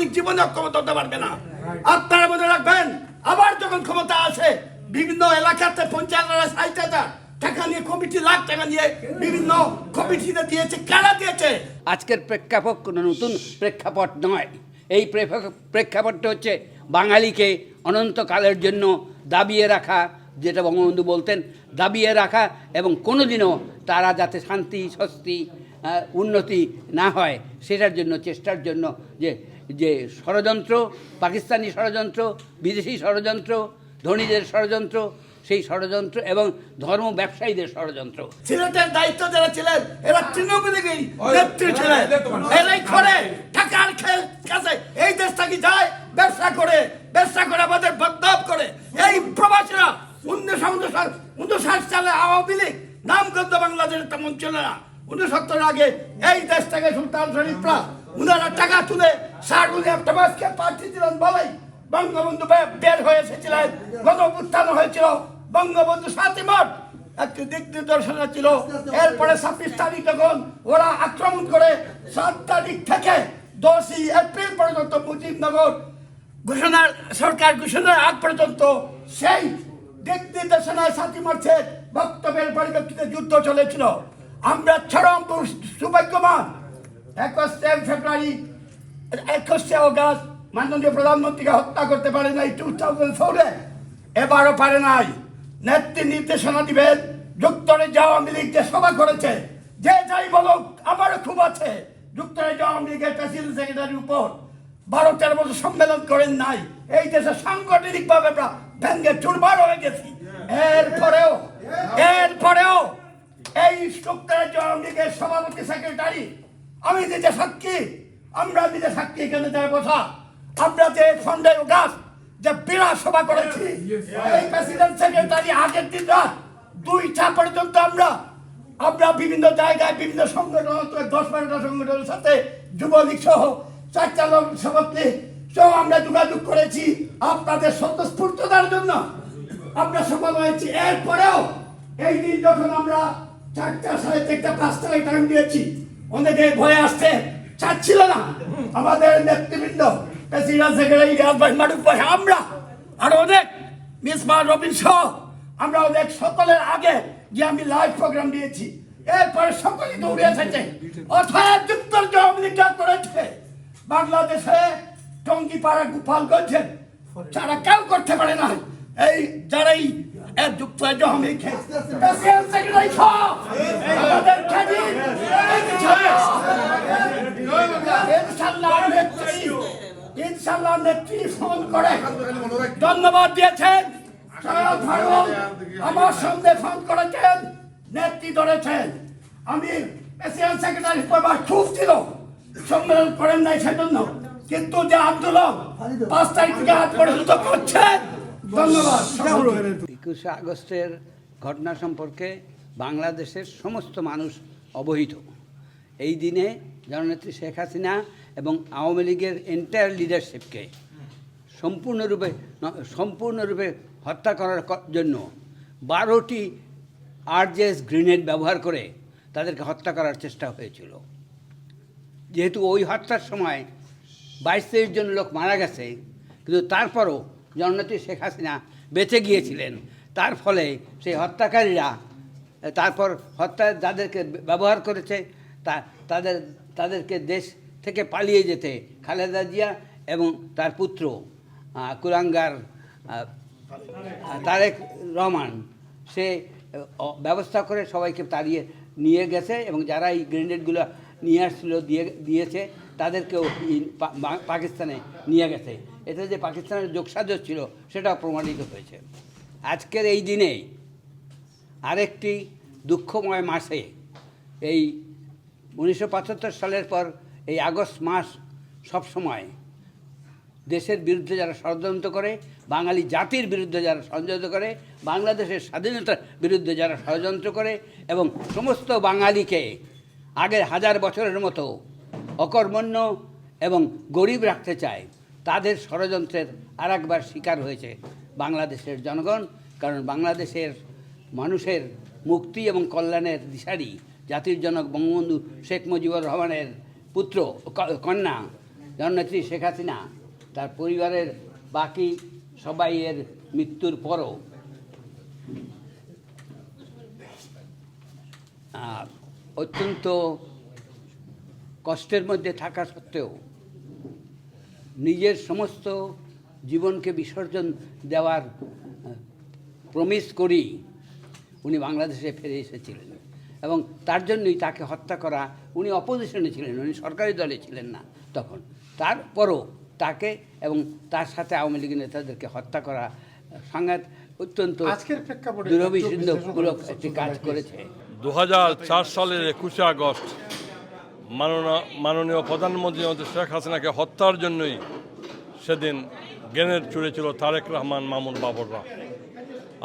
লীগ জীবনে ক্ষমতা হতে পারবে না। আপনারা মনে রাখবেন, আবার যখন ক্ষমতা আসে, বিভিন্ন এলাকাতে পঞ্চায়েতরা সাইতে টাকা নিয়ে কমিটি, লাখ টাকা নিয়ে বিভিন্ন কমিটিতে দিয়েছে। কারা দিয়েছে? আজকের প্রেক্ষাপট কোনো নতুন প্রেক্ষাপট নয়। এই প্রেক্ষাপটটা হচ্ছে বাঙালিকে অনন্তকালের জন্য দাবিয়ে রাখা, যেটা বঙ্গবন্ধু বলতেন, দাবিয়ে রাখা এবং কোনোদিনও তারা যাতে শান্তি, স্বস্তি উন্নতি না হয়, সেটার জন্য, চেষ্টার জন্য যে যে ষড়যন্ত্র পাকিস্তানি ষড়যন্ত্র বিদেশি ষড়যন্ত্র ধনীদের ষড়যন্ত্র সেই ষড়যন্ত্র এবং ধর্ম ব্যবসায়ীদের ষড়যন্ত্র। সিলেটের দায়িত্ব যারা ছিলেন এরা তৃণমূলেরই নেত্রী ছিলেন। এরাই করে টাকার খেল কাছে। এই দেশ থেকে যায় ব্যবসা করে ব্যবসা করে আমাদের বদনাম করে। এই প্রবাসীরা উনিশশো উনষাট উনষাট সালে আওয়ামী লীগ নামগন্ধ বাংলাদেশের তেমন ছিল না। উনসত্তর আগে এই দেশ থেকে সুলতান শরীফরা উনারা টাকা তুলে ষাট মাসকে প্রার্থী ছিলেন বলেই বঙ্গবন্ধু বের হয়ে এসেছিলেন। উত্থান হয়েছিল। বঙ্গবন্ধু সাতই মার্চ একটি দিক নির্দেশনা ছিল। এরপরে ছাব্বিশ তারিখ যখন ওরা আক্রমণ করে, সাত তারিখ থেকে দশই এপ্রিল পর্যন্ত মুজিবনগর ঘোষণার সরকার ঘোষণার আগ পর্যন্ত সেই দিক নির্দেশনায় সাতই মার্চের বক্তব্যের পরিপ্রেক্ষিতে যুদ্ধ চলেছিল। আমরা চরম সৌভাগ্যবান একুশে ফেব্রুয়ারি একুশে অগাস্ট, মাননীয় প্রধানমন্ত্রীকে হত্যা করতে পারে নাই টু থাউজেন্ড ফোরে এবারও পারে নাই। নেত্রী নির্দেশনা দিবেন, যুক্তরাজ্য আওয়ামী লীগ যে সভা করেছে, যে যাই বলুক, আমারও খুব আছে। যুক্তরাজ্য আওয়ামী লীগের প্রেসিডেন্ট সেক্রেটারির উপর বারো তেরো বছর সম্মেলন করেন নাই। এই দেশে সাংগঠনিক ভাবে আমরা ভেঙ্গে চুরমার হয়ে গেছি। এরপরেও এরপরেও এই যুক্তরাজ্য আওয়ামী লীগের সভাপতি সেক্রেটারি আমি নিজে সাক্ষী। আমরা নিজে সাক্ষী এখানে যারা বসা আমরা যে সন্ধ্যে গাছ যে বিরাট সভা করেছি এই প্রেসিডেন্ট সেক্রেটারি আগের দিন রাত দুইটা পর্যন্ত আমরা আমরা বিভিন্ন জায়গায় বিভিন্ন সংগঠন দশ বারোটা সংগঠনের সাথে যুবলীগ সহ চারটা লোক সভাপতি সহ আমরা যোগাযোগ করেছি আপনাদের স্বতঃস্ফূর্ততার জন্য। আমরা সফল হয়েছি। এরপরেও এই দিন যখন আমরা চারটা সাড়ে চারটা পাঁচটা টাইম দিয়েছি অনেকে ভয়ে আসছে চাচ্ছিল না। আমাদের নেতৃবৃন্দ, প্রেসিডেন্ট আমরা আর অনেক মিস মা রবিন সহ আমরা অনেক সকলের আগে যে আমি লাইভ প্রোগ্রাম দিয়েছি, এরপরে সকলেই দৌড়ে এসেছে। অর্থাৎ যুক্তরাজ্য আওয়ামী লীগ যা করেছে, বাংলাদেশে টঙ্গিপাড়া, গোপালগঞ্জে যারা কেউ করতে পারে না, এই যারাই আওয়ামী লীগ প্রেসিডেন্ট সেক্রেটারি সহ আমাদের খ্যাতি ইনশাল্লাহ নেত্রী ইনশাল্লাহ নেত্রী ফোন করে। ধন্যবাদ দিয়েছেন। আমার সঙ্গে ফোন করেছেন নেত্রী ধরেছেন। আমি প্রেসিডেন্ট সেক্রেটারি প্রবাস খুব ছিল সম্মেলন করেন নাই সেজন্য। কিন্তু যে আন্দোলন পাঁচ তারিখ থেকে আজ পর্যন্ত করছেন ধন্যবাদ একুশে আগস্টের ঘটনা সম্পর্কে বাংলাদেশের সমস্ত মানুষ অবহিত। এই দিনে জননেত্রী শেখ হাসিনা এবং আওয়ামী লীগের এন্টায়ার লিডারশিপকে সম্পূর্ণরূপে সম্পূর্ণরূপে হত্যা করার জন্য বারোটি আরজেস গ্রেনেড ব্যবহার করে তাদেরকে হত্যা করার চেষ্টা হয়েছিল। যেহেতু ওই হত্যার সময় বাইশ তেইশ জন লোক মারা গেছে, কিন্তু তারপরও জননেত্রী শেখ হাসিনা বেঁচে গিয়েছিলেন। তার ফলে সেই হত্যাকারীরা, তারপর হত্যা যাদেরকে ব্যবহার করেছে, তা তাদের তাদেরকে দেশ থেকে পালিয়ে যেতে খালেদা জিয়া এবং তার পুত্র কুরাঙ্গার তারেক রহমান। সে ব্যবস্থা করে সবাইকে তাড়িয়ে নিয়ে গেছে এবং যারা এই গ্রেনেডগুলো নিয়ে আসছিল, দিয়ে, দিয়েছে, তাদেরকেও পাকিস্তানে নিয়ে গেছে। এতে যে পাকিস্তানের যোগসাজশ ছিল, সেটাও প্রমাণিত হয়েছে। আজকের এই দিনে আরেকটি দুঃখময় মাসে, এই উনিশশো পঁচাত্তর সালের পর এই আগস্ট মাস সবসময় দেশের বিরুদ্ধে যারা ষড়যন্ত্র করে, বাঙালি জাতির বিরুদ্ধে যারা ষড়যন্ত্র করে, বাংলাদেশের স্বাধীনতার বিরুদ্ধে যারা ষড়যন্ত্র করে এবং সমস্ত বাঙালিকে আগের হাজার বছরের মতো অকর্মণ্য এবং গরিব রাখতে চায়, তাদের ষড়যন্ত্রের আর একবার শিকার হয়েছে বাংলাদেশের জনগণ। কারণ বাংলাদেশের মানুষের মুক্তি এবং কল্যাণের দিশারি জাতির জনক বঙ্গবন্ধু শেখ মুজিবুর রহমানের পুত্র কন্যা জননেত্রী শেখ হাসিনা, তার পরিবারের বাকি সবাই এর মৃত্যুর পরও। অত্যন্ত কষ্টের মধ্যে থাকা সত্ত্বেও নিজের সমস্ত জীবনকে বিসর্জন দেওয়ার প্রমিস করি উনি বাংলাদেশে ফিরে এসেছিলেন। এবং তার জন্যই তাকে হত্যা করা উনি অপোজিশনে ছিলেন উনি সরকারি দলে ছিলেন না তখন। তারপরও তাকে এবং তার সাথে আওয়ামী লীগের নেতাদেরকে হত্যা করা সংঘাত অত্যন্ত আজকের প্রেক্ষাপটে দুরভিসন্ধমূলক একটি কাজ করেছে। দু হাজার চার সালের একুশে আগস্ট মাননা মাননীয় প্রধানমন্ত্রী আমাদের শেখ হাসিনাকে হত্যার জন্যই সেদিন জ্ঞানের চুরে ছিল তারেক রহমান মামুন বাবররা।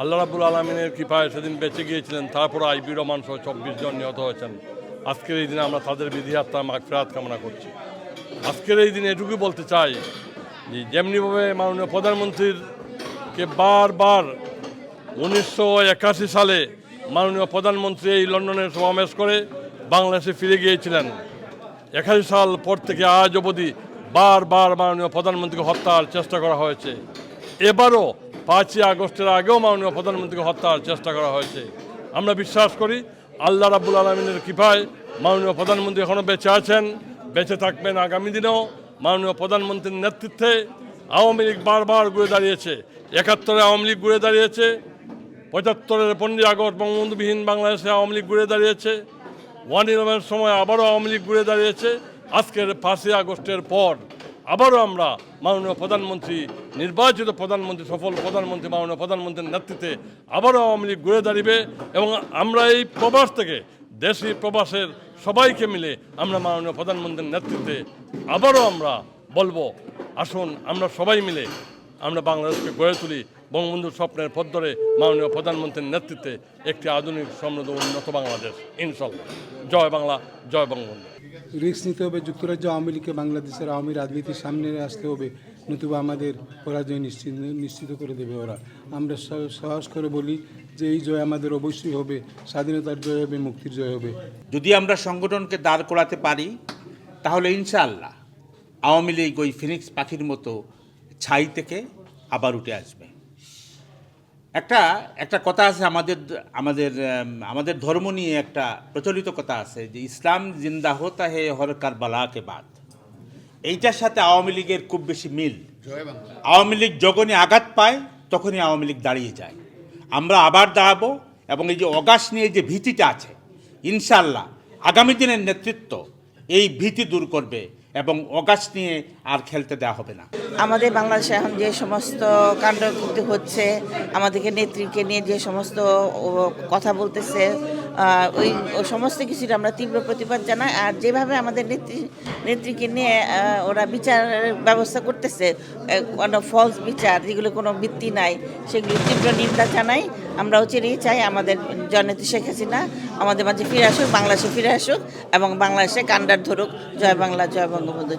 আল্লাহ রাবুল আলমিনের কৃপায় সেদিন বেঁচে গিয়েছিলেন, তারপর আইবি রহমান সহ চব্বিশ জন নিহত হয়েছেন। আজকের এই দিনে আমরা তাদের বিধিয়াত্রা মাগ ফেরাত কামনা করছি। আজকের এই দিনে এটুকু বলতে চাই যে, যেমনিভাবে মাননীয় প্রধানমন্ত্রীর কে বারবার উনিশশো একাশি সালে মাননীয় প্রধানমন্ত্রী এই লন্ডনের সমাবেশ করে বাংলাদেশে ফিরে গিয়েছিলেন। একাশি সাল পর থেকে আজ অবধি বারবার মাননীয় প্রধানমন্ত্রীকে হত্যার চেষ্টা করা হয়েছে। এবারও পাঁচই আগস্টের আগেও মাননীয় প্রধানমন্ত্রীকে হত্যার চেষ্টা করা হয়েছে। আমরা বিশ্বাস করি আল্লাহ রাবুল আলমিনের কৃপায় মাননীয় প্রধানমন্ত্রী এখনও বেঁচে আছেন, বেঁচে থাকবেন আগামী দিনেও। মাননীয় প্রধানমন্ত্রীর নেতৃত্বে আওয়ামী লীগ বারবার ঘুরে দাঁড়িয়েছে। একাত্তরে আওয়ামী লীগ ঘুরে দাঁড়িয়েছে, পঁচাত্তরের পনেরোই আগস্ট বঙ্গবন্ধুবিহীন বাংলাদেশে আওয়ামী লীগ ঘুরে দাঁড়িয়েছে, ওয়ান ইলেভেনের সময় আবারও আওয়ামী লীগ ঘুরে দাঁড়িয়েছে, আজকের পাঁচই আগস্টের পর আবারও আমরা মাননীয় প্রধানমন্ত্রী নির্বাচিত প্রধানমন্ত্রী, সফল প্রধানমন্ত্রী, মাননীয় প্রধানমন্ত্রীর নেতৃত্বে আবারও আওয়ামী লীগ ঘুরে দাঁড়িবে এবং আমরা এই প্রবাস থেকে দেশি প্রবাসের সবাইকে মিলে আমরা মাননীয় প্রধানমন্ত্রীর নেতৃত্বে আবারও আমরা বলব, আসুন আমরা সবাই মিলে আমরা বাংলাদেশকে গড়ে তুলি বঙ্গবন্ধুর স্বপ্নের পথ ধরে মাননীয় প্রধানমন্ত্রীর নেতৃত্বে একটি আধুনিক সমৃদ্ধ উন্নত বাংলাদেশ ইনশাল্লাহ জয় বাংলা, জয় বঙ্গবন্ধু। রিস্ক নিতে হবে, যুক্তরাজ্য আওয়ামী লীগকে বাংলাদেশের আওয়ামী রাজনীতির সামনে আসতে হবে। নতুবা আমাদের পরাজয় নিশ্চিত নিশ্চিত করে দেবে ওরা। আমরা সাহস করে বলি যে এই জয় আমাদের অবশ্যই হবে, স্বাধীনতার জয় হবে, মুক্তির জয় হবে। যদি আমরা সংগঠনকে দাঁড় করাতে পারি, তাহলে ইনশাআল্লাহ আওয়ামী লীগ ওই ফিনিক্স পাখির মতো ছাই থেকে আবার উঠে আসবে। একটা একটা কথা আছে আমাদের আমাদের আমাদের ধর্ম নিয়ে একটা প্রচলিত কথা আছে যে ইসলাম জিন্দা হতা হে হর কারবালাকে বাদ। এইটার সাথে আওয়ামী লীগের খুব বেশি মিল। আওয়ামী লীগ যখনই আঘাত পায় তখনই আওয়ামী লীগ দাঁড়িয়ে যায়। আমরা আবার দাঁড়াবো এবং এই যে অগাস নিয়ে যে ভীতিটা আছে ইনশাল্লাহ আগামী দিনের নেতৃত্ব এই ভীতি দূর করবে এবং অগাস নিয়ে আর খেলতে দেওয়া হবে না। আমাদের বাংলাদেশে এখন যে সমস্ত কাণ্ড হচ্ছে আমাদেরকে নেত্রীকে নিয়ে যে সমস্ত কথা বলতেছে ওই সমস্ত কিছুর আমরা তীব্র প্রতিবাদ জানাই। আর যেভাবে আমাদের নেত্রী নেত্রীকে নিয়ে ওরা বিচার ব্যবস্থা করতেছে কোনো ফলস বিচার, যেগুলো কোনো ভিত্তি নাই, সেগুলো তীব্র নিন্দা জানাই। আমরাও চিরেই চাই আমাদের জননেত্রী শেখ হাসিনা আমাদের মাঝে ফিরে আসুক, বাংলাদেশে ফিরে আসুক এবং বাংলাদেশে কান্ডার ধরুক। জয় বাংলা, জয় বঙ্গবন্ধু।